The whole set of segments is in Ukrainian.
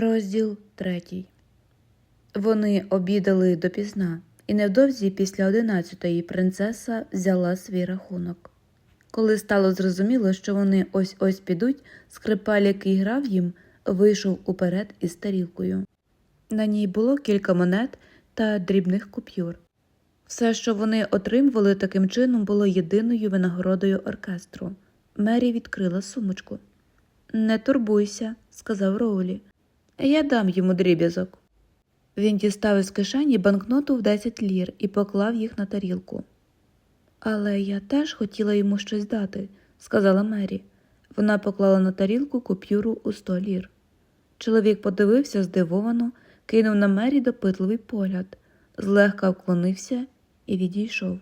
Розділ третій. Вони обідали допізна, і невдовзі після одинадцятої принцеса взяла свій рахунок. Коли стало зрозуміло, що вони ось ось підуть, скрипаль, який грав їм, вийшов уперед із тарілкою. На ній було кілька монет та дрібних купюр. Все, що вони отримували таким чином, було єдиною винагородою оркестру. Мері відкрила сумочку. Не турбуйся, сказав Роулі. Я дам йому дріб'язок. Він дістав із кишені банкноту в 10 лір і поклав їх на тарілку. Але я теж хотіла йому щось дати, сказала Мері. Вона поклала на тарілку купюру у 100 лір. Чоловік подивився здивовано, кинув на Мері допитливий погляд, злегка вклонився і відійшов.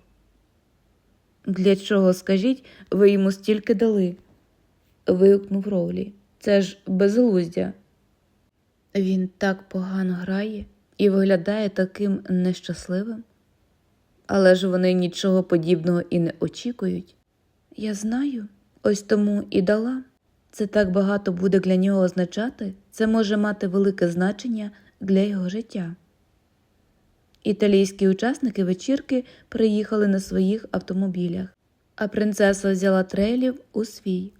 Для чого, скажіть, ви йому стільки дали? вигукнув Роулі. Це ж безглуздя. Він так погано грає і виглядає таким нещасливим. Але ж вони нічого подібного і не очікують. Я знаю, ось тому і дала. Це так багато буде для нього означати, це може мати велике значення для його життя. Італійські учасники вечірки приїхали на своїх автомобілях, а принцеса взяла трейлів у свій.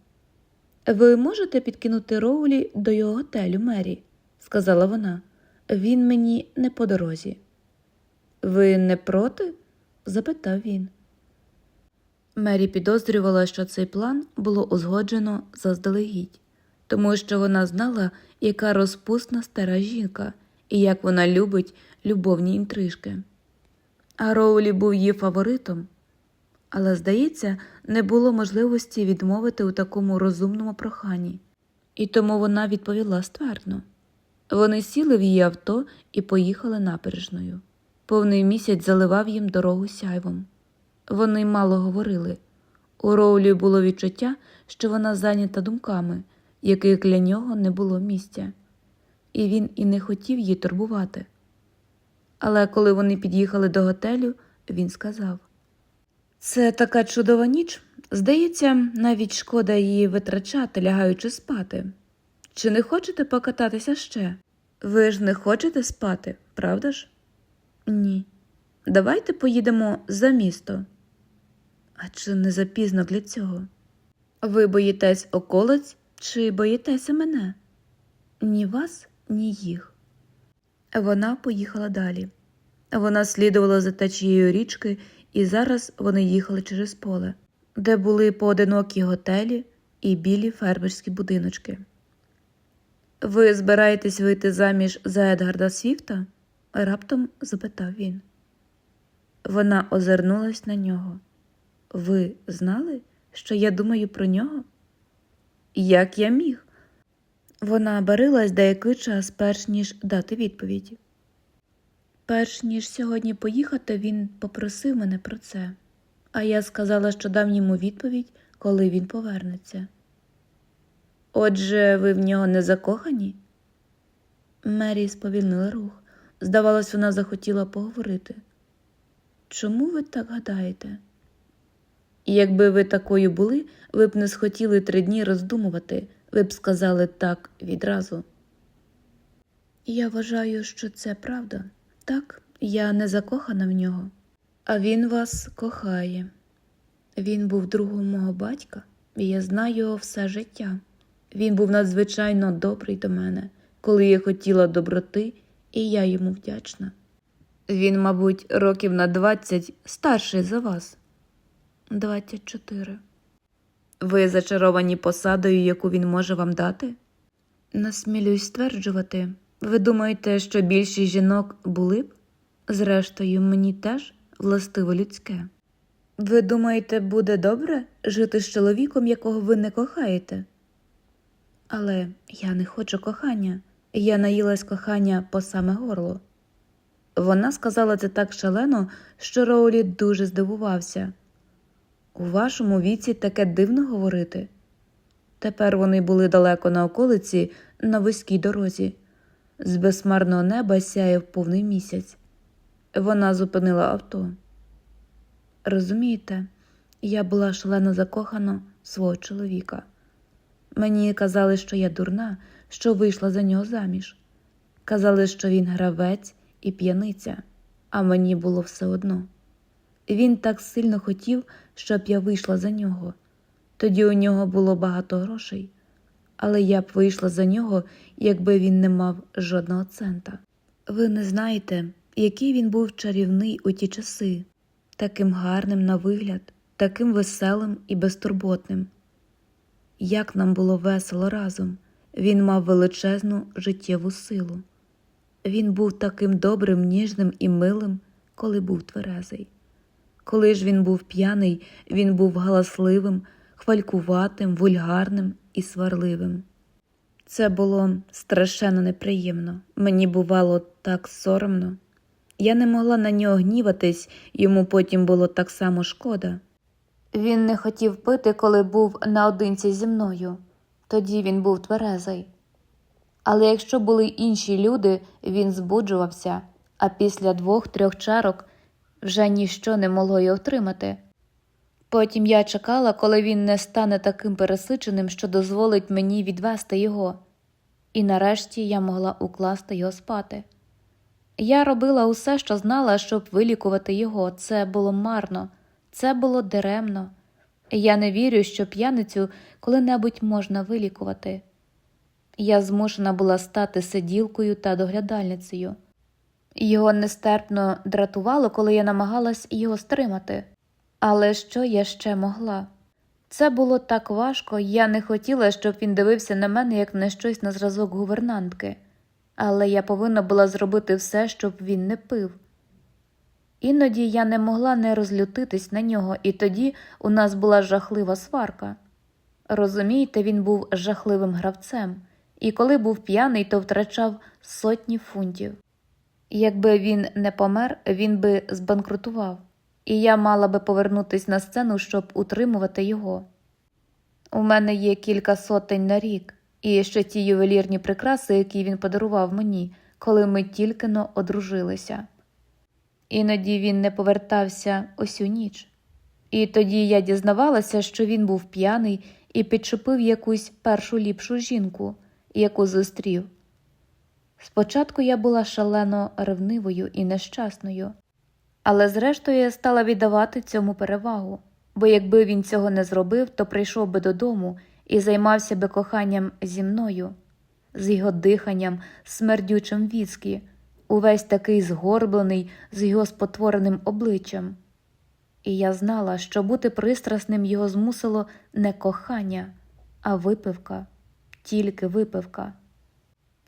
Ви можете підкинути Роулі до його готелю, Мері, сказала вона. Він мені не по дорозі. Ви не проти? запитав він. Мері підозрювала, що цей план було узгоджено заздалегідь, тому що вона знала, яка розпусна стара жінка і як вона любить любовні інтрижки. А Роулі був її фаворитом. Але, здається, не було можливості відмовити у такому розумному проханні, і тому вона відповіла ствердно. Вони сіли в її авто і поїхали набережною. Повний місяць заливав їм дорогу сяйвом. Вони мало говорили. У Роулі було відчуття, що вона зайнята думками, яких для нього не було місця, і він і не хотів її турбувати. Але коли вони під'їхали до готелю, він сказав: Це така чудова ніч. Здається, навіть шкода її витрачати, лягаючи спати. Чи не хочете покататися ще? Ви ж не хочете спати, правда ж? Ні. Давайте поїдемо за місто. А чи не запізно для цього? Ви боїтесь околиць чи боїтеся мене? Ні вас, ні їх. Вона поїхала далі. Вона слідувала за течією річки, і зараз вони їхали через поле, де були поодинокі готелі і білі фермерські будиночки. Ви збираєтесь вийти заміж за Едгарда Свіфта? раптом запитав він. Вона озирнулась на нього. Ви знали, що я думаю про нього? Як я міг? Вона барилась деякий час, перш ніж дати відповідь. Перш ніж сьогодні поїхати, він попросив мене про це, а я сказала, що дам йому відповідь, коли він повернеться. Отже, ви в нього не закохані? Мері сповільнила рух. Здавалось, вона захотіла поговорити. Чому ви так гадаєте? Якби ви такою були, ви б не схотіли три дні роздумувати, ви б сказали так відразу. Я вважаю, що це правда. Так, я не закохана в нього, а він вас кохає. Він був другом мого батька, і я знаю його все життя. Він був надзвичайно добрий до мене, коли я хотіла доброти, і я йому вдячна. Він, мабуть, років на двадцять старший за вас. Двадцять чотири. Ви зачаровані посадою, яку він може вам дати? Насмілюсь стверджувати. Ви думаєте, що більшість жінок були б? Зрештою, мені теж властиво людське. Ви думаєте, буде добре жити з чоловіком, якого ви не кохаєте? Але я не хочу кохання, я наїлась кохання по саме горло. Вона сказала це так шалено, що Роулі дуже здивувався. У вашому віці таке дивно говорити. Тепер вони були далеко на околиці, на вузькій дорозі. З безмарного неба сяяв повний місяць. Вона зупинила авто. Розумієте, я була шалено закохана свого чоловіка. Мені казали, що я дурна, що вийшла за нього заміж, Казали, що він гравець і п'яниця, а мені було все одно. Він так сильно хотів, щоб я вийшла за нього. Тоді у нього було багато грошей, але я б вийшла за нього, якби він не мав жодного цента. Ви не знаєте, який він був чарівний у ті часи, таким гарним на вигляд, таким веселим і безтурботним. Як нам було весело разом, він мав величезну життєву силу. Він був таким добрим, ніжним і милим, коли був тверезий. Коли ж він був п'яний, він був галасливим, хвалькуватим, вульгарним і сварливим. Це було страшенно неприємно. Мені бувало так соромно. Я не могла на нього гніватись, йому потім було так само шкода. Він не хотів пити, коли був наодинці зі мною. Тоді він був тверезий. Але якщо були інші люди, він збуджувався, а після двох-трьох чарок вже ніщо не могло його втримати. Потім я чекала, коли він не стане таким пересиченим, що дозволить мені відвести його, і нарешті я могла укласти його спати. Я робила усе, що знала, щоб вилікувати його. Це було марно, це було даремно. Я не вірю, що п'яницю коли-небудь можна вилікувати. Я змушена була стати сиділкою та доглядальницею. Його нестерпно дратувало, коли я намагалась його стримати. Але що я ще могла? Це було так важко, я не хотіла, щоб він дивився на мене як на щось на зразок гувернантки, але я повинна була зробити все, щоб він не пив. Іноді я не могла не розлютитись на нього, і тоді у нас була жахлива сварка. Розумієте, він був жахливим гравцем, і коли був п'яний, то втрачав сотні фунтів. Якби він не помер, він би збанкрутував, і я мала би повернутись на сцену, щоб утримувати його. У мене є кілька сотень на рік, і ще ті ювелірні прикраси, які він подарував мені, коли ми тільки но одружилися. Іноді він не повертався усю ніч. І тоді я дізнавалася, що він був п'яний і підчепив якусь першу ліпшу жінку, яку зустрів. Спочатку я була шалено ревнивою і нещасною, але зрештою я стала віддавати цьому перевагу, бо якби він цього не зробив, то прийшов би додому і займався би коханням зі мною, з його диханням, смердючим віскі, увесь такий згорблений з його спотвореним обличчям. І я знала, що бути пристрасним його змусило не кохання, а випивка, тільки випивка.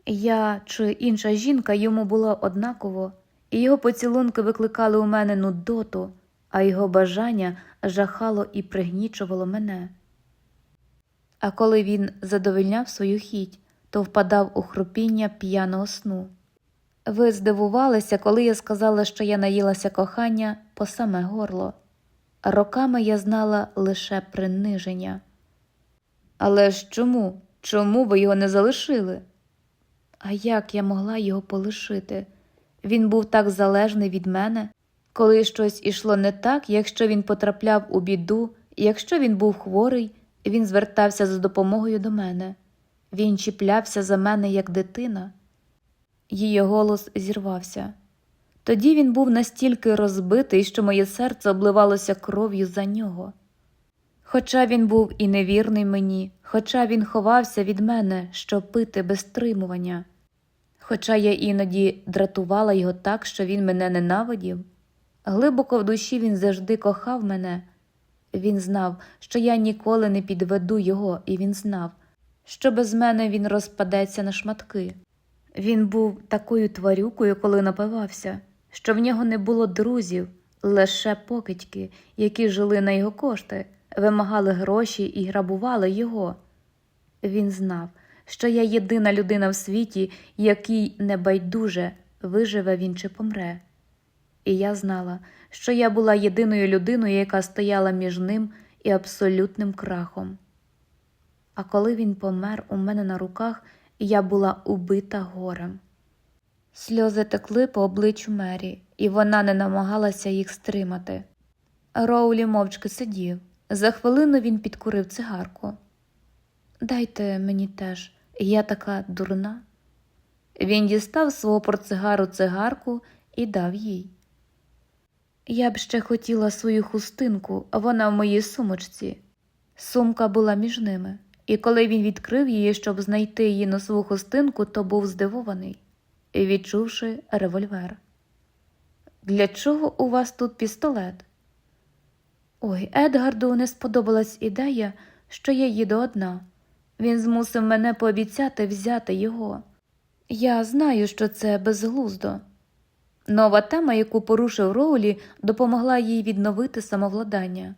Я чи інша жінка йому було однаково, і його поцілунки викликали у мене нудоту, а його бажання жахало і пригнічувало мене. А коли він задовольняв свою хіть, то впадав у хрупіння п'яного сну. Ви здивувалися, коли я сказала, що я наїлася кохання по саме горло. Роками я знала лише приниження. Але ж чому? Чому ви його не залишили? А як я могла його полишити? Він був так залежний від мене, коли щось ішло не так, якщо він потрапляв у біду, якщо він був хворий, він звертався за допомогою до мене. Він чіплявся за мене, як дитина. Її голос зірвався. Тоді він був настільки розбитий, що моє серце обливалося кров'ю за нього. Хоча він був і невірний мені, хоча він ховався від мене, щоб пити без стримування, хоча я іноді дратувала його так, що він мене ненавидів, глибоко в душі він завжди кохав мене. Він знав, що я ніколи не підведу його, і він знав, що без мене він розпадеться на шматки. Він був такою тварюкою, коли напивався, що в нього не було друзів, лише покидьки, які жили на його кошти, вимагали гроші і грабували його. Він знав, що я єдина людина в світі, якій небайдуже виживе він чи помре. І я знала, що я була єдиною людиною, яка стояла між ним і абсолютним крахом. А коли він помер у мене на руках, я була убита горем. Сльози текли по обличчю Мері, і вона не намагалася їх стримати. Роулі мовчки сидів. За хвилину він підкурив цигарку. Дайте мені теж, я така дурна. Він дістав свого портсигару цигарку і дав їй. Я б ще хотіла свою хустинку, вона в моїй сумочці. Сумка була між ними, і коли він відкрив її, щоб знайти її носову хустинку, то був здивований, відчувши револьвер. Для чого у вас тут пістолет? Ой, Едгарду не сподобалась ідея, що я їду одна. Він змусив мене пообіцяти взяти його. Я знаю, що це безглуздо. Нова тема, яку порушив Роулі, допомогла їй відновити самовладання.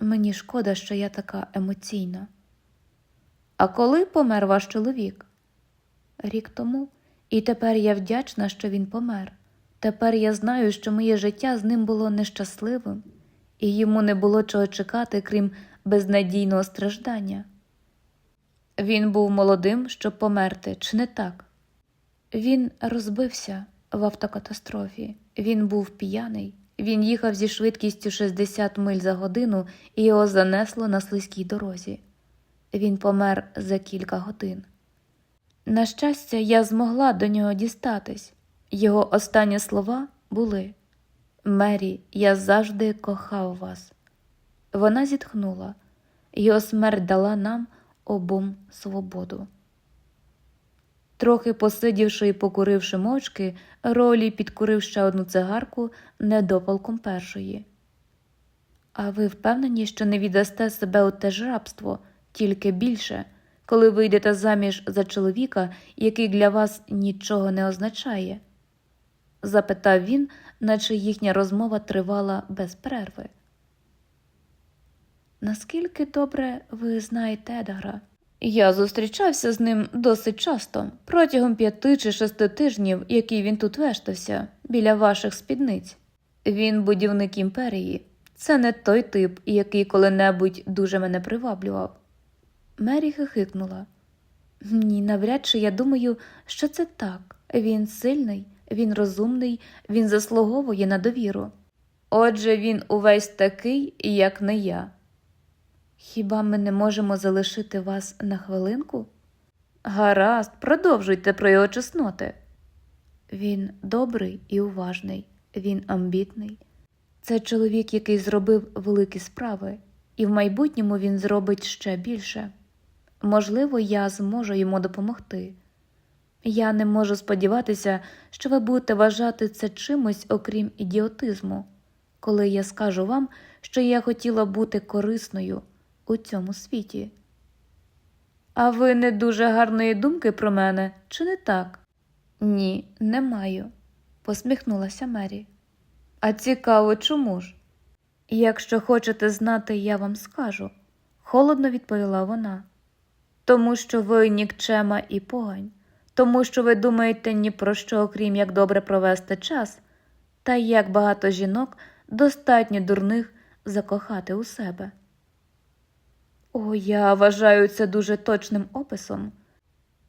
Мені шкода, що я така емоційна. А коли помер ваш чоловік? Рік тому, і тепер я вдячна, що він помер. Тепер я знаю, що моє життя з ним було нещасливим, і йому не було чого чекати, крім безнадійного страждання. Він був молодим, щоб померти, чи не так? Він розбився в автокатастрофі. Він був п'яний. Він їхав зі швидкістю 60 миль за годину і його занесло на слизькій дорозі. Він помер за кілька годин. На щастя, я змогла до нього дістатись. Його останні слова були Мері, я завжди кохав вас. Вона зітхнула. Його смерть дала нам обом свободу. Трохи посидівши і покуривши мовчки, Ролі підкурив ще одну цигарку недопалком першої. А ви впевнені, що не віддасте себе у те ж рабство, тільки більше, коли вийдете заміж за чоловіка, який для вас нічого не означає? запитав він, наче їхня розмова тривала без перерви. Наскільки добре ви знаєте Едгара? Я зустрічався з ним досить часто, протягом п'яти чи шести тижнів, які він тут вештався, біля ваших спідниць. Він будівник імперії. Це не той тип, який коли-небудь дуже мене приваблював. Мері хихикнула. Ні, навряд чи я думаю, що це так. Він сильний, він розумний, він заслуговує на довіру. Отже, він увесь такий, як не я. Хіба ми не можемо залишити вас на хвилинку? Гаразд, продовжуйте про його чесноти. Він добрий і уважний, він амбітний. Це чоловік, який зробив великі справи, і в майбутньому він зробить ще більше. Можливо, я зможу йому допомогти. Я не можу сподіватися, що ви будете вважати це чимось, окрім ідіотизму, коли я скажу вам, що я хотіла бути корисною у цьому світі. А ви не дуже гарної думки про мене, чи не так? Ні, не маю, посміхнулася Мері. А цікаво, чому ж? Якщо хочете знати, я вам скажу, холодно відповіла вона. Тому що ви нікчема і погань, тому що ви думаєте ні про що, окрім як добре провести час, та як багато жінок достатньо дурних закохати у себе. О, я вважаю це дуже точним описом.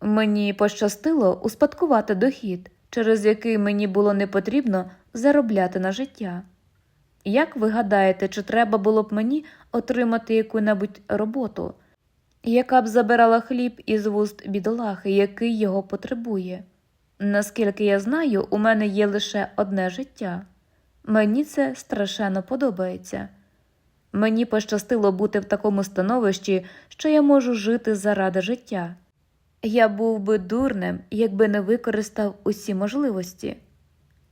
Мені пощастило успадкувати дохід, через який мені було не потрібно заробляти на життя. Як ви гадаєте, чи треба було б мені отримати яку-небудь роботу, яка б забирала хліб із вуст бідолахи, який його потребує? Наскільки я знаю, у мене є лише одне життя. Мені це страшенно подобається. Мені пощастило бути в такому становищі, що я можу жити заради життя. Я був би дурним, якби не використав усі можливості.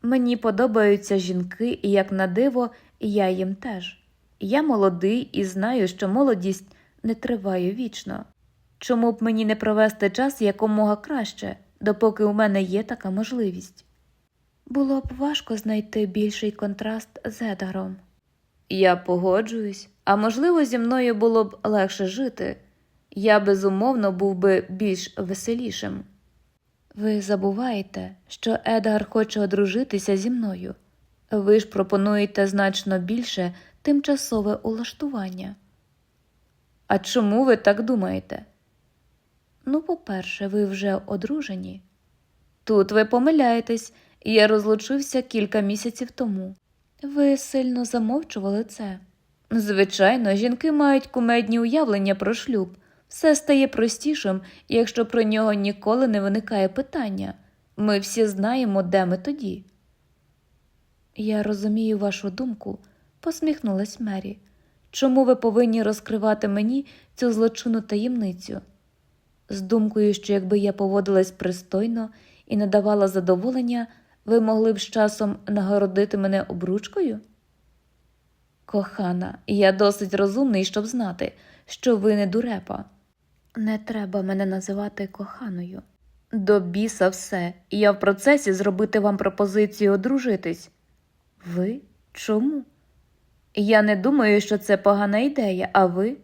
Мені подобаються жінки, і як на диво, я їм теж. Я молодий і знаю, що молодість не триває вічно. Чому б мені не провести час якомога краще, допоки у мене є така можливість? Було б важко знайти більший контраст з Едаром. Я погоджуюсь, а можливо, зі мною було б легше жити. Я безумовно був би більш веселішим. Ви забуваєте, що Едгар хоче одружитися зі мною. Ви ж пропонуєте значно більше тимчасове улаштування. А чому ви так думаєте? Ну, по-перше, ви вже одружені. Тут ви помиляєтесь, я розлучився кілька місяців тому. Ви сильно замовчували це. Звичайно, жінки мають кумедні уявлення про шлюб. Все стає простішим, якщо про нього ніколи не виникає питання. Ми всі знаємо, де ми тоді. Я розумію вашу думку, посміхнулась Мері. Чому ви повинні розкривати мені цю злочинну таємницю? З думкою, що якби я поводилась пристойно і не давала задоволення, ви могли б з часом нагородити мене обручкою? Кохана, я досить розумний, щоб знати, що ви не дурепа. Не треба мене називати коханою. До біса все, і я в процесі зробити вам пропозицію одружитись. Ви? Чому? Я не думаю, що це погана ідея, а ви?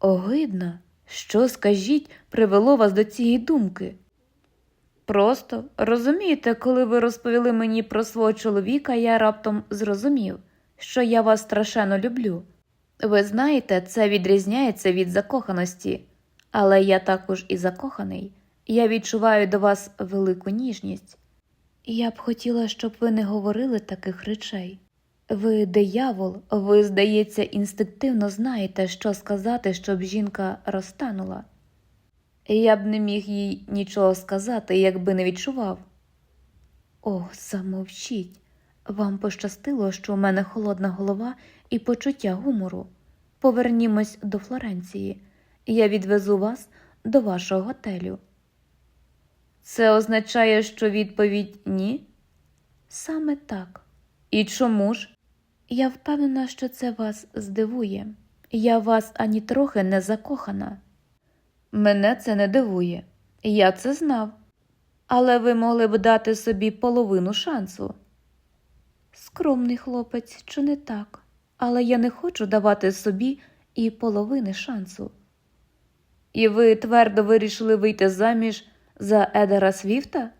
Огидно. Що, скажіть, привело вас до цієї думки? Просто розумієте, коли ви розповіли мені про свого чоловіка, я раптом зрозумів, що я вас страшенно люблю. Ви знаєте, це відрізняється від закоханості, але я також і закоханий. Я відчуваю до вас велику ніжність. Я б хотіла, щоб ви не говорили таких речей. Ви диявол, ви, здається, інстинктивно знаєте, що сказати, щоб жінка розтанула. Я б не міг їй нічого сказати, якби не відчував. О, замовчіть. Вам пощастило, що у мене холодна голова і почуття гумору. Повернімось до Флоренції. Я відвезу вас до вашого готелю. Це означає, що відповідь ні? Саме так. І чому ж? Я впевнена, що це вас здивує. Я вас ані трохи не закохана. Мене це не дивує. Я це знав. Але ви могли б дати собі половину шансу. Скромний хлопець, чи не так? Але я не хочу давати собі і половини шансу. І ви твердо вирішили вийти заміж за Едера Свіфта?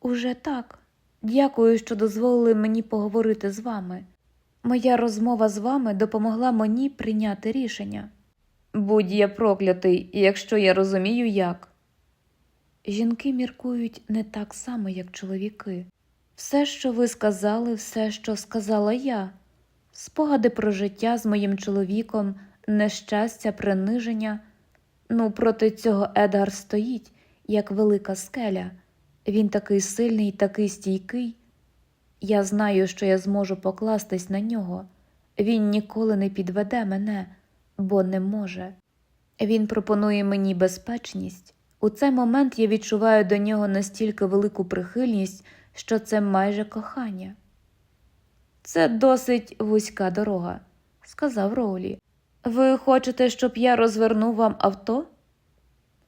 Уже так. Дякую, що дозволили мені поговорити з вами. Моя розмова з вами допомогла мені прийняти рішення. Будь я проклятий, якщо я розумію, як. Жінки міркують не так само, як чоловіки. Все, що ви сказали, все, що сказала я, спогади про життя з моїм чоловіком, нещастя, приниження. Ну, проти цього Едгар стоїть, як велика скеля. Він такий сильний, такий стійкий. Я знаю, що я зможу покластись на нього. Він ніколи не підведе мене, бо не може. Він пропонує мені безпечність. У цей момент я відчуваю до нього настільки велику прихильність, що це майже кохання. Це досить вузька дорога, сказав Роулі. Ви хочете, щоб я розвернув вам авто?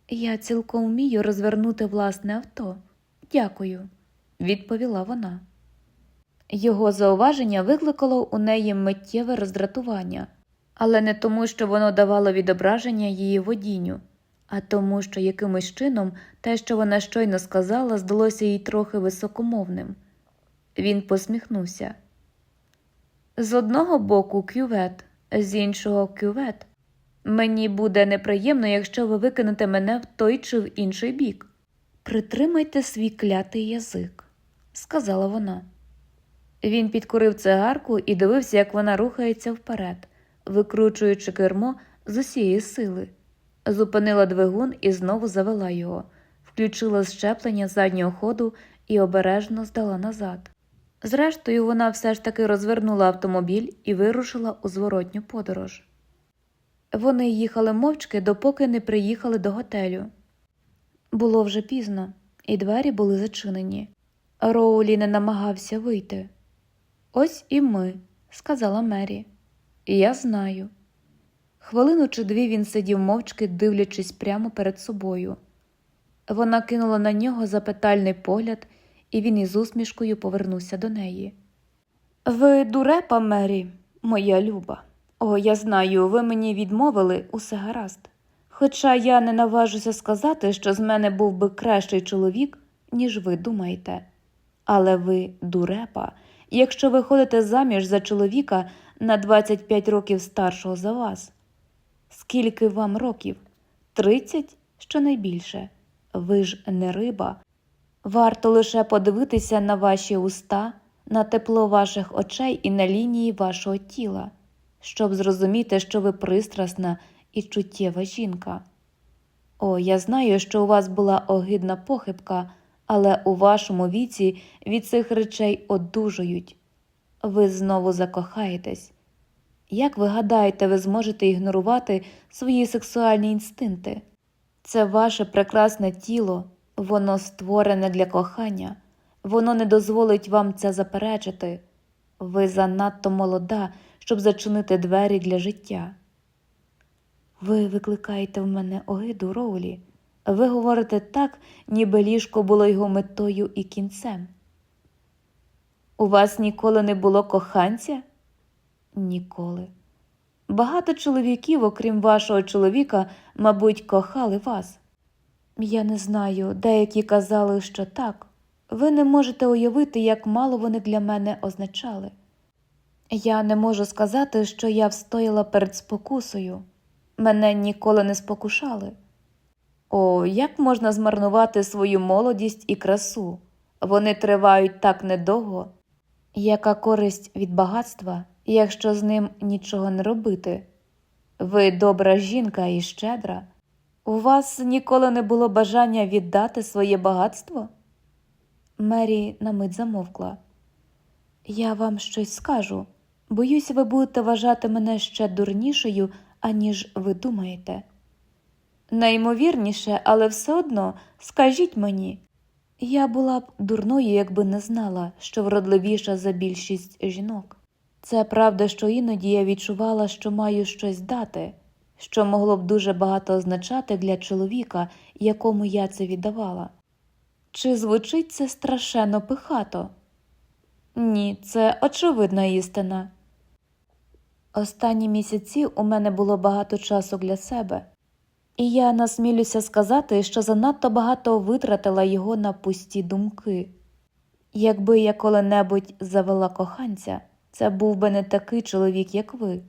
Я цілком вмію розвернути власне авто. Дякую, відповіла вона. Його зауваження викликало у неї миттєве роздратування, але не тому, що воно давало відображення її водінню, а тому, що якимось чином те, що вона щойно сказала, здалося їй трохи високомовним. Він посміхнувся. З одного боку кювет, з іншого кювет. Мені буде неприємно, якщо ви викинете мене в той чи в інший бік. Притримайте свій клятий язик, сказала вона. Він підкурив цигарку і дивився, як вона рухається вперед, викручуючи кермо з усієї сили. Зупинила двигун і знову завела його, включила щеплення заднього ходу і обережно здала назад. Зрештою, вона все ж таки розвернула автомобіль і вирушила у зворотню подорож. Вони їхали мовчки, допоки не приїхали до готелю. Було вже пізно, і двері були зачинені. Роулі не намагався вийти. Ось і ми, сказала Мері. Я знаю. Хвилину чи дві він сидів мовчки, дивлячись прямо перед собою. Вона кинула на нього запитальний погляд, і він із усмішкою повернувся до неї. Ви дурепа, Мері, моя люба. О, я знаю, ви мені відмовили усе гаразд. Хоча я не наважуся сказати, що з мене був би кращий чоловік, ніж ви думаєте. Але ви дурепа, якщо ви ходите заміж за чоловіка на 25 років старшого за вас. Скільки вам років? Тридцять щонайбільше. Ви ж не риба. Варто лише подивитися на ваші уста, на тепло ваших очей і на лінії вашого тіла, щоб зрозуміти, що ви пристрасна і чуттєва жінка. О, я знаю, що у вас була огидна похибка, але у вашому віці від цих речей одужують. Ви знову закохаєтесь. Як ви гадаєте, ви зможете ігнорувати свої сексуальні інстинкти? Це ваше прекрасне тіло, воно створене для кохання, воно не дозволить вам це заперечити. Ви занадто молода, щоб зачинити двері для життя. Ви викликаєте в мене огиду, Роулі. Ви говорите так, ніби ліжко було його метою і кінцем. У вас ніколи не було коханця? Ніколи. Багато чоловіків, окрім вашого чоловіка, мабуть, кохали вас. Я не знаю, деякі казали, що так. Ви не можете уявити, як мало вони для мене означали. Я не можу сказати, що я встояла перед спокусою. Мене ніколи не спокушали. О, як можна змарнувати свою молодість і красу? Вони тривають так недовго. Яка користь від багатства, якщо з ним нічого не робити? Ви добра жінка і щедра. У вас ніколи не було бажання віддати своє багатство? Мері на мить замовкла. Я вам щось скажу. Боюся, ви будете вважати мене ще дурнішою, аніж ви думаєте. Наймовірніше, але все одно скажіть мені. Я була б дурною, якби не знала, що вродливіша за більшість жінок. Це правда, що іноді я відчувала, що маю щось дати, що могло б дуже багато означати для чоловіка, якому я це віддавала. Чи звучить це страшенно пихато? Ні, це очевидна істина. Останні місяці у мене було багато часу для себе, і я насмілюся сказати, що занадто багато витратила його на пусті думки. Якби я коли-небудь завела коханця, це був би не такий чоловік, як ви.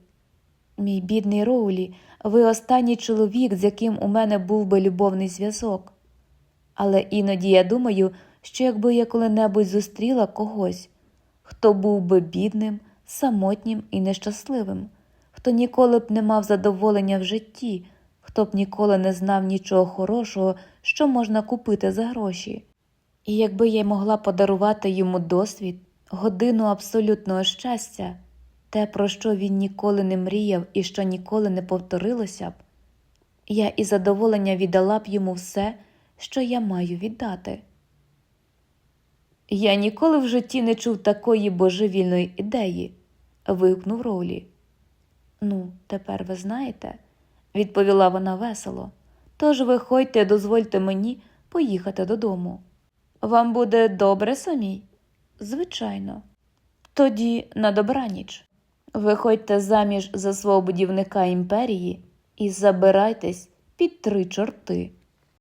Мій бідний Роулі, ви останній чоловік, з яким у мене був би любовний зв'язок. Але іноді я думаю, що якби я коли-небудь зустріла когось, хто був би бідним, самотнім і нещасливим, хто ніколи б не мав задоволення в житті, хто б ніколи не знав нічого хорошого, що можна купити за гроші. І якби я могла подарувати йому досвід, годину абсолютного щастя, те, про що він ніколи не мріяв і що ніколи не повторилося б, я із задоволення віддала б йому все, що я маю віддати. Я ніколи в житті не чув такої божевільної ідеї, вигукнув Роулі. Ну, тепер ви знаєте, відповіла вона весело. Тож виходьте, дозвольте мені поїхати додому. Вам буде добре самій? Звичайно. Тоді на добраніч. Виходьте заміж за свого будівника імперії і забирайтесь під три чорти.